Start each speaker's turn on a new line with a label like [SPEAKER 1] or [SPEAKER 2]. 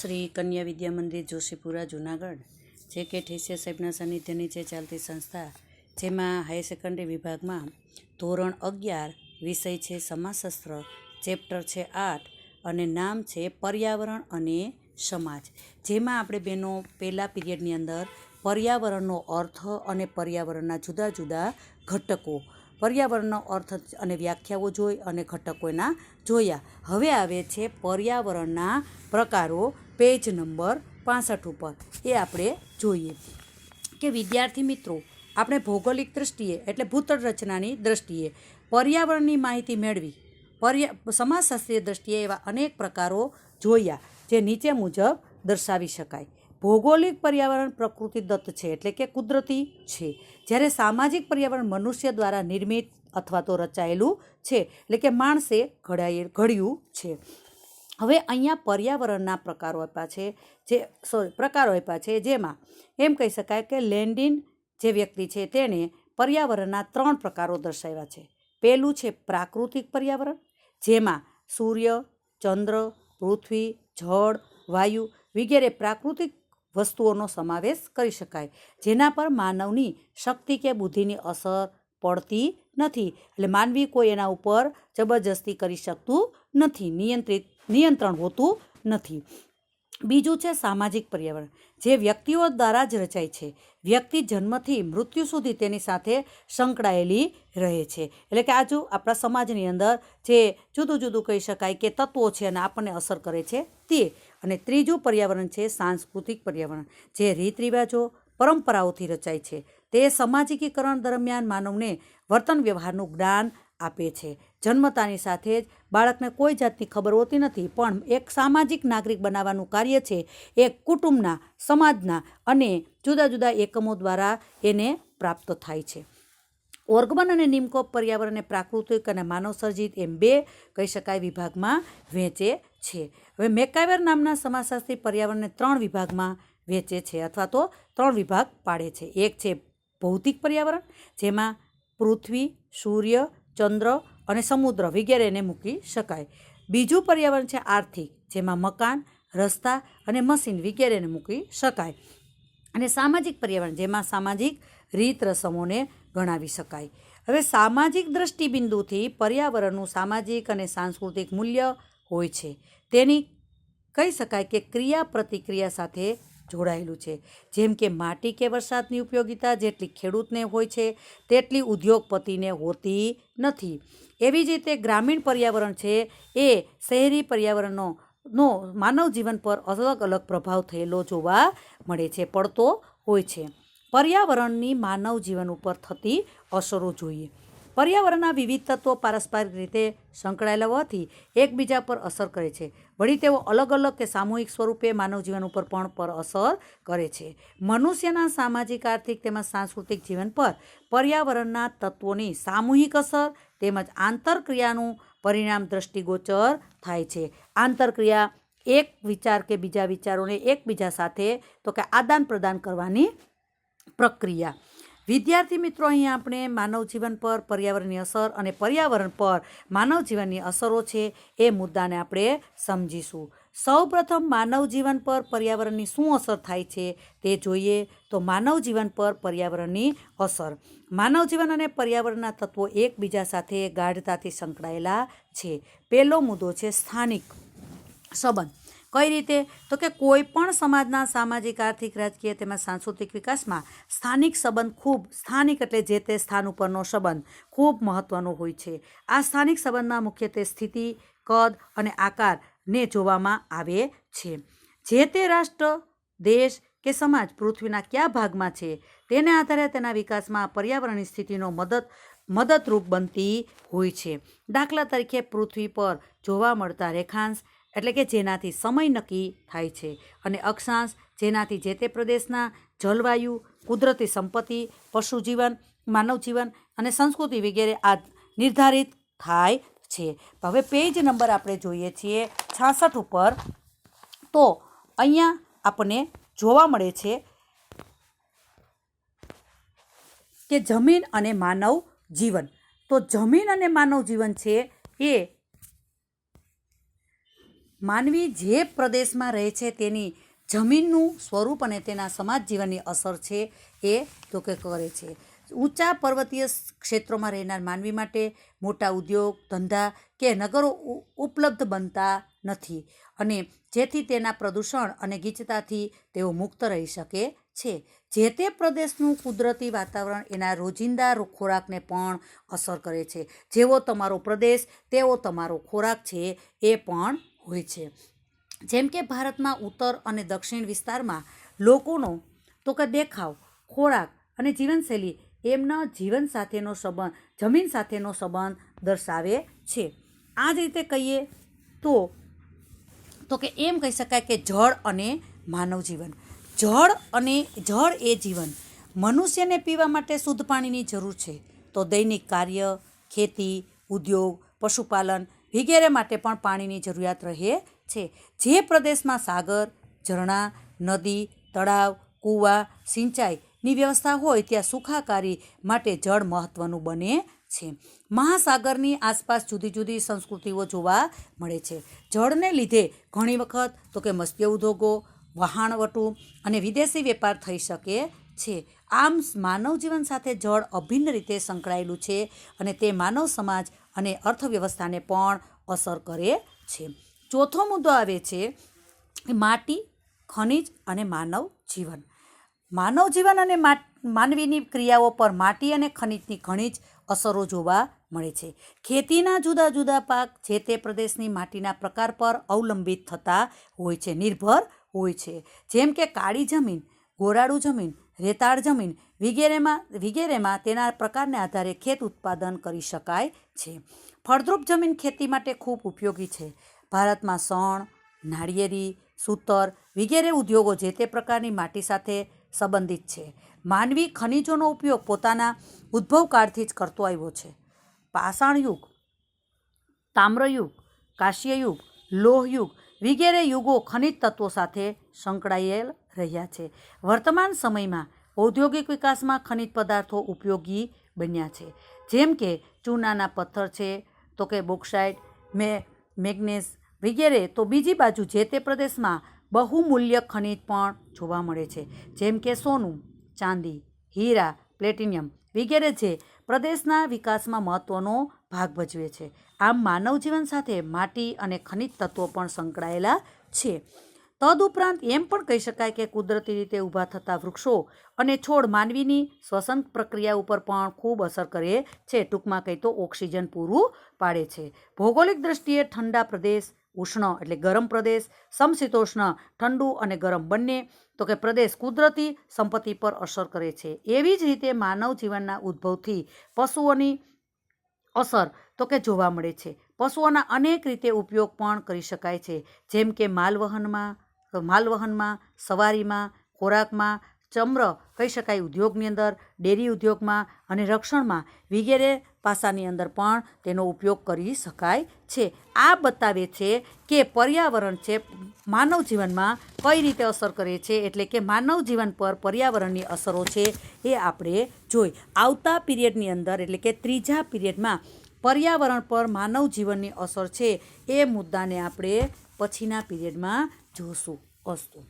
[SPEAKER 1] શ્રી કન્યા વિદ્યા મંદિર, જોશીપુરા, જુનાગઢ, જે કે ઠેસિયા સાહેબના સાનિધ્યની જે ચાલતી સંસ્થા, જેમાં હાયર સેકન્ડરી વિભાગમાં ધોરણ અગિયાર, વિષય છે સમાજશાસ્ત્ર, ચેપ્ટર છે આઠ અને નામ છે પર્યાવરણ અને સમાજ. જેમાં આપણે બેનો પહેલા પીરિયડની અંદર પર્યાવરણનો અર્થ અને પર્યાવરણના જુદા જુદા ઘટકો. પર્યાવરણનો અર્થ અને વ્યાખ્યાઓ જોઈ અને ઘટકો એના જોયા. હવે આવે છે પર્યાવરણના પ્રકારો પેજ નંબર પાસઠ ઉપર. એ આપણે જોઈએ. કે વિદ્યાર્થી મિત્રો, આપણે ભૌગોલિક દૃષ્ટિએ એટલે ભૂતળ રચનાની દૃષ્ટિએ પર્યાવરણની માહિતી મેળવી. પર્યા, સમાજશાસ્ત્રીય દૃષ્ટિએ એવા અનેક પ્રકારો જોયા જે નીચે મુજબ દર્શાવી શકાય. ભૌગોલિક પર્યાવરણ પ્રકૃતિ દત્ત છે એટલે કે કુદરતી છે. જ્યારે સામાજિક પર્યાવરણ મનુષ્ય દ્વારા નિર્મિત અથવા તો રચાયેલું છે, એટલે કે માણસે ઘડાયેલ, ઘડ્યું છે. હવે અહીંયા પર્યાવરણના પ્રકારો આપ્યા છે, જે સોરી પ્રકારો આપ્યા છે, જેમાં એમ કહી શકાય કે લેન્ડિન જે વ્યક્તિ છે તેણે પર્યાવરણના ત્રણ પ્રકારો દર્શાવ્યા છે. પહેલું છે પ્રાકૃતિક પર્યાવરણ, જેમાં સૂર્ય, ચંદ્ર, પૃથ્વી, જળ, વાયુ વગેરે પ્રાકૃતિક વસ્તુઓનો સમાવેશ કરી શકાય. જેના પર માનવની શક્તિ કે બુદ્ધિની અસર પડતી નથી. એટલે માનવી કોઈ એના ઉપર જબરજસ્તી કરી શકતું નથી. નિયંત્રિત, નિયંત્રણ હોતું નથી. બીજું છે સામાજિક પર્યાવરણ. જે વ્યક્તિઓ દ્વારા જ રચાય છે. વ્યક્તિ જન્મથી મૃત્યુ સુધી તેની સાથે સંકળાયેલી રહે છે. એટલે કે આજુ આપણા સમાજની અંદર જે જુદું જુદું કહી શકાય કે તત્વો છે અને આપણને અસર કરે છે તે. અને ત્રીજું પર્યાવરણ છે સાંસ્કૃતિક પર્યાવરણ. જે રીત રિવાજો, પરંપરાઓથી રચાય છે. તે સામાજિકીકરણ દરમિયાન માનવને વર્તન વ્યવહારનું જ્ઞાન આપે છે. જન્મતાની સાથે જ બાળકને કોઈ જાતની ખબર હોતી નથી, પણ એક સામાજિક નાગરિક બનાવવાનું કાર્ય છે. એ કુટુંબના, સમાજના અને જુદા જુદા એકમો દ્વારા એને પ્રાપ્ત થાય છે. ઓર્ગમન અને નિમકોપ પર્યાવરણને પ્રાકૃતિક અને માનવસર્જિત એમ બે, કહી શકાય, વિભાગમાં વહેંચે છે. હવે મેકાવેર નામના સમાજશાસ્ત્રી પર્યાવરણને ત્રણ વિભાગમાં વહેંચે છે અથવા તો ત્રણ વિભાગ પાડે છે. એક છે ભૌતિક પર્યાવરણ, જેમાં પૃથ્વી, સૂર્ય, ચંદ્ર અને સમુદ્ર વગેરેને મૂકી શકાય. બીજું પર્યાવરણ છે આર્થિક, જેમાં મકાન, રસ્તા અને મશીન વગેરેને મૂકી શકાય. અને સામાજિક પર્યાવરણ, જેમાં સામાજિક રીત રસમોને ગણાવી શકાય. હવે સામાજિક દ્રષ્ટિબિંદુથી પર્યાવરણનું સામાજિક અને સાંસ્કૃતિક મૂલ્ય હોય છે. તેની કહી શકાય કે ક્રિયા પ્રતિક્રિયા સાથે જોડાયેલું છે. જેમ કે માટી કે વરસાદની ઉપયોગિતા જેટલી ખેડૂતને હોય છે, તેટલી ઉદ્યોગપતિને હોતી નથી. એવી જ રીતે ગ્રામીણ પર્યાવરણ છે, એ શહેરી પર્યાવરણનો, નો માનવ જીવન પર અલગ અલગ પ્રભાવ થયેલો જોવા મળે છે, પડતો હોય છે. પર્યાવરણની માનવ જીવન ઉપર થતી અસરો જોઈએ. પર્યાવરણના વિવિધ તત્વો પારસ્પરિક રીતે સંકળાયેલા હોવાથી એકબીજા પર અસર કરે છે. વળી તેઓ અલગ અલગ કે સામૂહિક સ્વરૂપે માનવ જીવન ઉપર પણ પર અસર કરે છે. મનુષ્યના સામાજિક, આર્થિક તેમજ સાંસ્કૃતિક જીવન પર પર્યાવરણના તત્વોની સામૂહિક અસર તેમજ આંતરક્રિયાનું પરિણામ દ્રષ્ટિગોચર થાય છે. આંતરક્રિયા એક વિચાર કે બીજા વિચારોને એકબીજા સાથે તો કે આદાન પ્રદાન કરવાની પ્રક્રિયા. વિદ્યાર્થી મિત્રો અહીંયા આપણે માનવ જીવન પર, પર્યાવરણની અસર અને પર્યાવરણ પર માનવ જીવનની અસરો છે એ મુદ્દાને આપણે સમજીશું. સૌપ્રથમ, માનવ જીવન પર પર્યાવરણની શું અસર થાય છે તે જોઈએ તો માનવ જીવન પર પર્યાવરણની અસર. માનવ જીવન અને પર્યાવરણના તત્વો એકબીજા સાથે ગાઢતાથી સંકળાયેલા છે. પહેલો મુદ્દો છે સ્થાનિક સંબંધ. કઈ રીતે? તો કે કોઈ પણ સમાજના સામાજિક, આર્થિક, રાજકીય તેમજ સાંસ્કૃતિક વિકાસમાં સ્થાનિક સંબંધ ખૂબ, સ્થાનિક એટલે જે તે સ્થાન ઉપરનો સંબંધ ખૂબ મહત્ત્વનો હોય છે. આ સ્થાનિક સંબંધમાં મુખ્યત્વે સ્થિતિ, કદ અને આકારને જોવામાં આવે છે. જે તે રાષ્ટ્ર, દેશ કે સમાજ પૃથ્વીના કયા ભાગમાં છે તેને આધારે તેના વિકાસમાં પર્યાવરણની સ્થિતિનો મદદ, મદદરૂપ બનતી હોય છે. દાખલા તરીકે પૃથ્વી પર જોવા મળતા રેખાંશ એટલે કે જેનાથી સમય નક્કી થાય છે. અને અક્ષાંશ જેનાથી જે તે પ્રદેશના જલવાયુ કુદરતી સંપત્તિ, પશુજીવન માનવ જીવન અને સંસ્કૃતિ વગેરે આ નિર્ધારિત થાય છે. હવે પેજ નંબર આપણે જોઈએ છીએ છાસઠ ઉપર. તો અહીંયા આપણને જોવા મળે છે કે જમીન અને માનવ જીવન તો જમીન અને માનવ જીવન છે એ માનવી જે પ્રદેશમાં રહે છે તેની જમીનનું સ્વરૂપ અને તેના સમાજ જીવનની અસર છે એ તો કે કરે છે. ઊંચા પર્વતીય ક્ષેત્રોમાં રહેનાર માનવી માટે મોટા ઉદ્યોગ, ધંધા કે નગરો ઉપલબ્ધ બનતા નથી અને જેથી તેના પ્રદૂષણ અને ગીચતાથી તેઓ મુક્ત રહી શકે છે. જે તે પ્રદેશનું કુદરતી વાતાવરણ એના રોજિંદા ખોરાકને પણ અસર કરે છે. જેવો તમારો પ્રદેશ, તેવો તમારો ખોરાક છે એ પણ હોય છે. જેમ કે ભારતમાં ઉત્તર અને દક્ષિણ વિસ્તારમાં લોકોનો, તો કે દેખાવ, ખોરાક અને જીવનશૈલી એમના જીવન સાથેનો સંબંધ, જમીન સાથેનો સંબંધ દર્શાવે છે. આ જ રીતે કહીએ તો તો કે એમ કહી શકાય કે જળ અને માનવ જીવન. જળ અને, જળ એ જીવન. મનુષ્યને પીવા માટે શુદ્ધ પાણીની જરૂર છે. તો દૈનિક કાર્ય, ખેતી, ઉદ્યોગ, પશુપાલન વગેરે માટે પણ પાણીની જરૂરિયાત રહે છે. જે પ્રદેશમાં સાગર, ઝરણા, નદી, તળાવ, કૂવા, સિંચાઈની વ્યવસ્થા હોય ત્યાં સુખાકારી માટે જળ મહત્ત્વનું બને છે. મહાસાગરની આસપાસ જુદી જુદી સંસ્કૃતિઓ જોવા મળે છે. જળને લીધે ઘણી વખત તો કે મત્સ્ય ઉદ્યોગો, વહાણવટું અને વિદેશી વેપાર થઈ શકે છે. આમ માનવ જીવન સાથે જળ અભિન્ન રીતે સંકળાયેલું છે અને તે માનવ સમાજ અને અર્થવ્યવસ્થાને પણ અસર કરે છે. ચોથો મુદ્દો આવે છે માટી, ખનિજ અને માનવ જીવન. માનવ જીવન અને માનવીની ક્રિયાઓ પર માટી અને ખનિજની ઘણી જ અસરો જોવા મળે છે. ખેતીના જુદા જુદા પાક જે તે પ્રદેશની માટીના પ્રકાર પર અવલંબિત થતા હોય છે, નિર્ભર હોય છે. જેમ કે કાળી જમીન, ગોરાળું જમીન રેતાળ જમીન વિગેરેમાં વિગેરેમાં તેના પ્રકારને આધારે ખેત ઉત્પાદન કરી શકાય છે. ફળદ્રુપ જમીન ખેતી માટે ખૂબ ઉપયોગી છે. ભારતમાં સણ, નાળિયેરી, સૂતર વગેરે ઉદ્યોગો જે તે પ્રકારની માટી સાથે સંબંધિત છે. માનવી ખનિજોનો ઉપયોગ પોતાના ઉદ્ભવકાળથી જ કરતો આવ્યો છે. પાષાણ યુગ, તામ્રયુગ કાશ્યયુગ લોહયુગ વગેરે યુગો ખનિજ તત્વો સાથે સંકળાયેલ રહ્યા છે. વર્તમાન સમયમાં ઔદ્યોગિક વિકાસમાં ખનિજ પદાર્થો ઉપયોગી બન્યા છે. જેમ કે ચૂનાના પથ્થર છે, તો કે બોક્સાઇડ, મે મેગ્નેસ વગેરે, તો બીજી બાજુ જે તે પ્રદેશમાં બહુમૂલ્ય ખનિજ પણ જોવા મળે છે. જેમ કે સોનું, ચાંદી, હીરા, પ્લેટિનિયમ વગેરે જે પ્રદેશના વિકાસમાં મહત્ત્વનો ભાગ ભજવે છે. આમ માનવ જીવન સાથે માટી અને ખનિજ તત્વો પણ સંકળાયેલા છે. તદુપરાંત એમ પણ કહી શકાય કે કુદરતી રીતે ઊભા થતા વૃક્ષો અને છોડ માનવીની શ્વસન પ્રક્રિયા ઉપર પણ ખૂબ અસર કરે છે. ટૂંકમાં કહી તો ઓક્સિજન પૂરું પાડે છે. ભૌગોલિક દ્રષ્ટિએ ઠંડા પ્રદેશ ઉષ્ણ એટલે ગરમ પ્રદેશ, સમશીતોષ્ણ ઠંડુ અને ગરમ બંને, તો કે પ્રદેશ કુદરતી સંપત્તિ પર અસર કરે છે. એવી જ રીતે માનવ જીવનના ઉદ્ભવથી પશુઓની અસર તો કે જોવા મળે છે. પશુઓના અનેક રીતે ઉપયોગ પણ કરી શકાય છે. જેમ કે માલવહનમાં માલવહનમાં, સવારીમાં, ખોરાકમાં ચમ્ર કહી શકાય ઉદ્યોગની અંદર, ડેરી ઉદ્યોગમાં અને રક્ષણમાં વગેરે પાસાની અંદર પણ તેનો ઉપયોગ કરી શકાય છે. આ બતાવે છે કે પર્યાવરણ છે માનવ જીવનમાં કઈ રીતે અસર કરે છે એટલે કે માનવ જીવન પર પર્યાવરણની અસરો છે એ આપણે જોઈ. આવતા પીરિયડની અંદર એટલે કે ત્રીજા પીરિયડમાં પર્યાવરણ પર માનવ જીવનની અસર છે એ મુદ્દાને આપણે પછીના પીરિયડમાં જોશું. અસ્તુ.